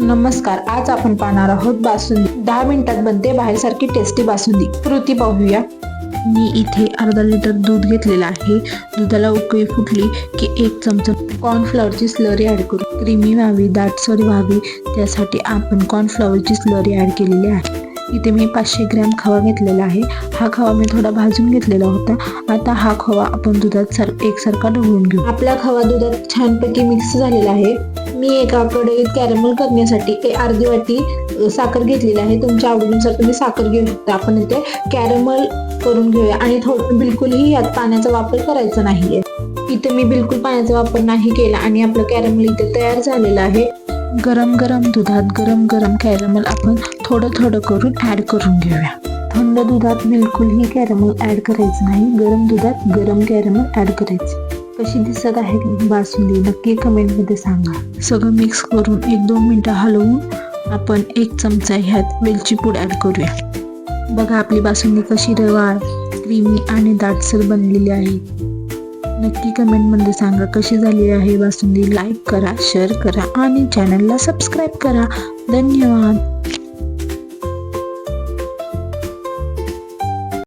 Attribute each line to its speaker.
Speaker 1: नमस्कार आज आपण पाहणार आहोत बासुंदी. दहा मिनिटात बनते बाहेरसारखी टेस्टी बासुंदी. कृती पाहूया. मी इथे अर्धा लिटर दूध घेतलेलं आहे. दुधाला उकळी फुटली की एक चमचा कॉर्नफ्लॉवरची स्लरी ॲड करू. क्रीमी व्हावी दाटसर व्हावी त्यासाठी आपण कॉर्नफ्लॉवरची स्लरी ॲड केलेली आहे. इथे मी पाचशे ग्रॅम खवा घेतलेला आहे. हा खवा मी थोडा भाजून घेतलेला होता. आता हा खवा आपण दुधात सर एकसारखा ढवळून घेऊ. आपला खवा दुधात छानपैकी मिक्स झालेला आहे. मी एका कढईत कॅरमल करण्यासाठी ए- अर्धी वाटी साखर घेतलेली आहे. तुमच्या आवडीनुसार तुम्ही साखर घेऊ शकता. आपण इथे कॅरमल करून घेऊया. आणि थोडं बिलकुलही यात पाण्याचा वापर करायचा नाहीये. इथे मी बिलकुल पाण्याचा वापर नाही केला आणि आपलं कॅरमल इथे तयार झालेलं आहे. गरम गरम दुधात गरम गरम कॅरमल आपण थोडं थोडं करून ऍड करून घेऊया. थंड दुधात बिलकुलही कॅरमल ऍड करायचं नाही. गरम दुधात गरम कॅरमल ऍड करायचं. कशी दिसत आहे बासुंदी नक्की कमेंटमध्ये सांगा. सगळं मिक्स करून एक दोन मिनटं हलवून आपण एक चमचा ह्यात वेलची पूड ॲड करूया. बघा आपली बासुंदी कशी रवाळ क्रीमी आणि दाटसर बनलेली आहे. नक्की कमेंटमध्ये सांगा कशी झाली आहे बासुंदी. लाईक करा शेअर करा आणि चॅनलला सबस्क्राईब करा. धन्यवाद.